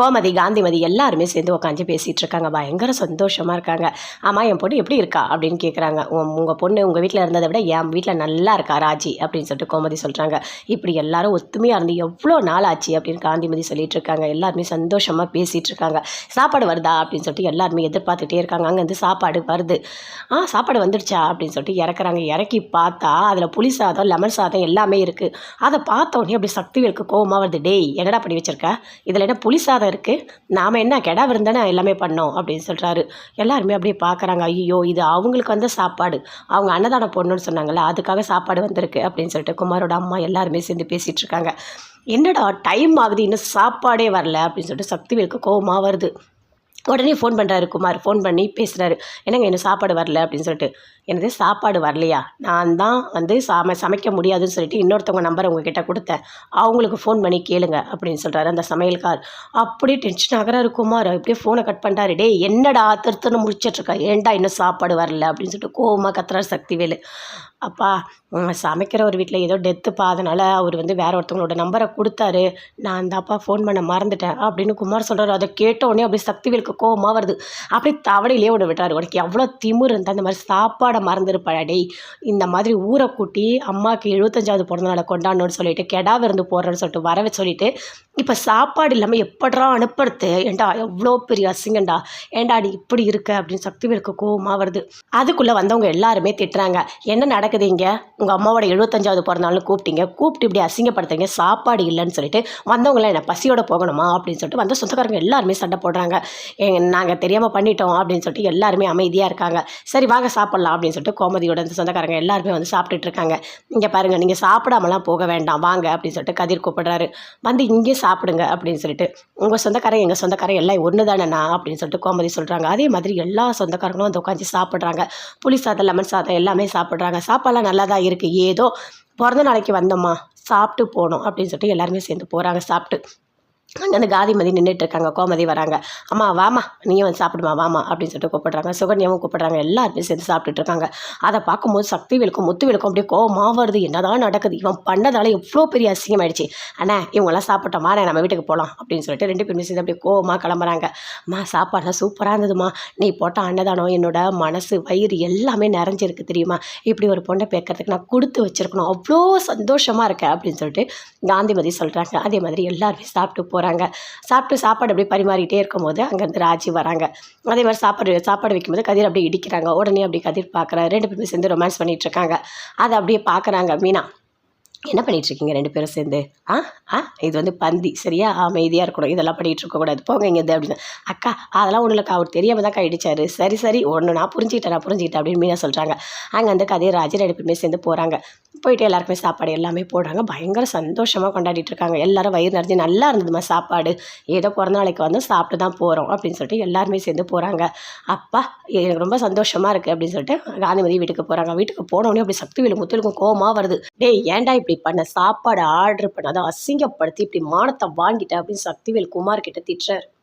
கோமதி காந்திமதி எல்லாருமே சேர்ந்து உட்காந்து பேசிகிட்டு இருக்காங்க. பயங்கர சந்தோஷமாக இருக்காங்க. ஆமாம் என் பொண்ணு எப்படி இருக்கா? அப்படின்னு கேட்குறாங்க உங்கள் பொண்ணு உங்கள் வீட்டில் இருந்ததை விட என் வீட்டில் நல்லா இருக்கா ராஜி? அப்படின்னு சொல்லிட்டு கோமதி சொல்கிறாங்க இப்படி எல்லாரும் ஒத்துமையாக இருந்து எவ்வளோ நாள் ஆச்சு? அப்படின்னு காந்திமதி சொல்லிட்டு இருக்காங்க. எல்லாருமே சந்தோஷமாக பேசிகிட்டு இருக்காங்க. சாப்பாடு வருதா? அப்படின்னு சொல்லிட்டு எல்லாருமே எதிர்பார்த்துட்டே இருக்காங்க. அங்கேருந்து சாப்பாடு வருது. ஆ சாப்பாடு வந்துடுச்சா? அப்படின்னு சொல்லிட்டு இறக்குறாங்க. இறக்கி பார்த்தா அதில் புளி சாதம் லெமன் சாதம் எல்லாமே இருக்குது அதை பார்த்த உடனே அப்படி சக்திகளுக்கு கோபமாக வருது. டேய் என்னடா பண்ணி வச்சிருக்க? இதில் என்ன புளி சாதம் இருக்குது நாம் என்ன கெடா விருந்தானே எல்லாமே பண்ணோம் அப்படின்னு சொல்கிறாரு எல்லாருமே அப்படியே பார்க்குறாங்க ஐயோ இது அவங்களுக்கு வந்த சாப்பாடு. அவங்க அன்னதானம் போடணும்னு சொன்னாங்கல்ல அதுக்காக சாப்பாடு வந்திருக்கு அப்படின்னு சொல்லிட்டு குமாரோட அம்மா எல்லாருமே சேர்ந்து பேசிகிட்டு இருக்காங்க. என்னடா டைம் ஆகுது இன்னும் சாப்பாடே வரல அப்படின்னு சொல்லிட்டு சக்திவேலுக்கு கோபமாக வருது. உடனே ஃபோன் பண்ணுறாரு குமார். ஃபோன் பண்ணி பேசுகிறாரு என்னங்க இன்னும் சாப்பாடு வரல அப்படின்னு சொல்லிட்டு. எனது சாப்பாடு வரலையா? நான் தான் வந்து சம சமைக்க முடியாதுன்னு சொல்லிட்டு இன்னொருத்தவங்க நம்பர் உங்ககிட்ட கொடுத்தேன். அவங்களுக்கு ஃபோன் பண்ணி கேளுங்க அப்படின்னு சொல்கிறாரு அந்த சமையல்கார் அப்படியே டென்ஷன் ஆகிறாரு குமார். அப்படியே ஃபோனை கட் பண்ணுறாரு டே என்னடா திருத்தன்னு முடிச்சிட்ருக்கா ஏன்டா இன்னும் சாப்பாடு வரல? அப்படின்னு சொல்லிட்டு கோவமாக கத்துறாரு சக்திவேலு. அப்பா சமைக்கிற ஒரு வீட்டில் ஏதோ டெத்துப்பா அதனால் அவர் வந்து வேற ஒருத்தவங்களோட நம்பரை கொடுத்தாரு. நான் தான்ப்பா ஃபோன் பண்ண மறந்துட்டேன். அப்படின்னு குமார் சொல்கிறாரு அதை கேட்ட உடனே அப்படியே சக்திவேலுக்கு கோவமாக வருது. அப்படியே தவடையிலே விட விட்டாரு. உனக்கு எவ்வளோ திமிரு இருந்தால் அந்த மாதிரி சாப்பாடை மறந்துருப்பாடா டேய் இந்த மாதிரி ஊரை கூட்டி அம்மாவுக்கு எழுபத்தஞ்சாவது பிறந்த நாளை கொண்டாடணும்னு சொல்லிட்டு கெடா விருந்து போடுறேன்னு சொல்லிட்டு வரவே சொல்லிட்டு இப்போ சாப்பாடு இல்லாமல் எப்படா அனுப்புறது? ஏண்டா எவ்வளோ பெரிய அசிங்கண்டா ஏண்டா நீ இப்படி இருக்க? அப்படின்னு சக்திவேலுக்கு கோவமாக வருது. அதுக்குள்ளே வந்தவங்க எல்லாருமே திட்டுறாங்க. என்ன நடக்குது இங்கே? உங்கள் அம்மாவோட எழுபத்தஞ்சாவது பிறந்தநாள்னு கூப்பிட்டீங்க. கூப்பிட்டு இப்படி அசிங்கப்படுத்துறீங்க. சாப்பாடு இல்லைன்னு சொல்லிட்டு வந்தவங்களாம் என்ன பசியோட போகணுமா? அப்படின்னு சொல்லிட்டு வந்த சொந்தக்காரங்க எல்லாருமே சண்டை போடுறாங்க. நாங்கள் தெரியாமல் பண்ணிட்டோம். அப்படின்னு சொல்லிட்டு எல்லாருமே அமைதியாக இருக்காங்க. சரி வாங்க சாப்பிட்லாம். அப்படின்னு அப்படின்னு சொல்லிட்டு கோமதியோட சொந்தக்காரங்க எல்லாருமே வந்து சாப்பிட்டுட்டு இருக்காங்க. இங்கே பாருங்கள் நீங்கள் சாப்பிடாமலாம் போக வேண்டாம் வாங்க அப்படின்னு சொல்லிட்டு கதிர் கூப்பிடுறாரு. வந்து இங்கே சாப்பிடுங்க அப்படின்னு சொல்லிட்டு உங்கள் சொந்தக்காரங்க எங்கள் சொந்தக்காரங்க எல்லாம் ஒன்று தானேண்ணா அப்படின்னு சொல்லிட்டு கோமதி சொல்கிறாங்க அதே மாதிரி எல்லா சொந்தக்காரங்களும் வந்து உட்காந்து சாப்பிட்றாங்க. புளி சாதம் லெமன் சாதம் எல்லாமே சாப்பிட்றாங்க. சாப்பாடுலாம் நல்லா தான் இருக்குது ஏதோ பிறந்த நாளைக்கு வந்தோம்மா சாப்பிட்டு போனோம் அப்படின்னு சொல்லிட்டு எல்லாருமே சேர்ந்து போகிறாங்க சாப்பிட்டு. அங்கே அந்த காந்திமதி நின்றுட்டு இருக்காங்க கோமதி வராங்க. அம்மா வாமா நீயும் வந்து சாப்பிடுமா வாமா அப்படின்னு சொல்லிட்டு கூப்பிடுறாங்க. சுகன்யாவும் கூப்பிடுறாங்க. எல்லாருமே சேர்ந்து சாப்பிட்டுட்டு இருக்காங்க அதை பார்க்கும்போது சக்தி விழுக்கும் முத்து விழுக்கும் அப்படியே கோவமாக வருது. என்னதான் நடக்குது? இவன் பண்ணதால எவ்வளோ பெரிய அசிங்கம் ஆயிடுச்சு அண்ணா இவங்கெல்லாம் சாப்பிட்டோம் வாடா நம்ம வீட்டுக்கு போகலாம் அப்படின்னு சொல்லிட்டு ரெண்டு பேருமே சேர்ந்து அப்படியே கோவமாக கிளம்புறாங்க. அம்மா சாப்பாடுலாம் சூப்பராக இருந்ததுமா நீ போட்ட அன்னதானம் என்னோட மனசு வயிறு எல்லாமே நிறைஞ்சிருக்கு தெரியுமா? இப்படி ஒரு பொண்ணை பேக்கிறதுக்கு நான் கொடுத்து வச்சிருக்கணும். அவ்வளோ சந்தோஷமாக இருக்கேன் அப்படின்னு சொல்லிட்டு காந்திமதி சொல்கிறாங்க அதே மாதிரி எல்லாருமே சாப்பிட்டு போ போகிறாங்க சாப்பிட்டு சாப்பாடு அப்படியே பரிமாறிட்டே இருக்கும்போது அங்கேருந்து ராஜி வராங்க. அதே மாதிரி சாப்பாடு சாப்பாடு வைக்கும்போது கதிர் அப்படியே இடிக்கிறாங்க. உடனே அப்படியே கதிர் பார்க்குறாரு. ரெண்டு பேருமே சேர்ந்து ரொமான்ஸ் பண்ணிகிட்டு இருக்காங்க. அதை அப்படியே பார்க்குறாங்க மீனா. என்ன பண்ணிட்டு இருக்கீங்க ரெண்டு பேரும் சேர்ந்து? ஆ? ஆ? இது வந்து பந்தி. சரியா? அமைதியாக இருக்கணும். இதெல்லாம் பண்ணிகிட்டு இருக்கக்கூடாது போங்க இங்கே இது அப்படின்னு. அக்கா அதெல்லாம் ஒன்றும் இல்லைக்கா. அவர் தெரியாமல் தான் இடிச்சாரு. சரி சரி. ஒன்று நான் புரிஞ்சுக்கிட்டேன் நான் புரிஞ்சுக்கிட்டேன் அப்படின்னு மீனா சொல்கிறாங்க அங்கே அந்த கதையை ராஜி ரெண்டு பேருமே சேர்ந்து போகிறாங்க போயிட்டு எல்லாருக்குமே சாப்பாடு எல்லாமே போடுறாங்க. பயங்கர சந்தோஷமாக கொண்டாடிட்டு இருக்காங்க எல்லாரும் வயிறு நிறைஞ்சு நல்லா இருந்ததுமா சாப்பாடு. ஏதோ பிறந்த நாளைக்கு வந்து சாப்பிட்டு தான் போகிறோம் அப்படின்னு சொல்லிட்டு எல்லாருமே சேர்ந்து போகிறாங்க அப்பா எனக்கு ரொம்ப சந்தோஷமாக இருக்குது அப்படின்னு சொல்லிட்டு காந்திமதி வீட்டுக்கு போகிறாங்க வீட்டுக்கு போனோடனே அப்படி சக்தி வேலு முத்துலுக்கும் கோவமாக வருது. டேய் ஏன்டா இப்படி பண்ண? சாப்பாடு ஆர்டர் அதை அசிங்கப்படுத்தி இப்படி மானத்தை வாங்கிட்ட அப்படின்னு சக்திவேல் குமார் கிட்ட திட்டுறாரு.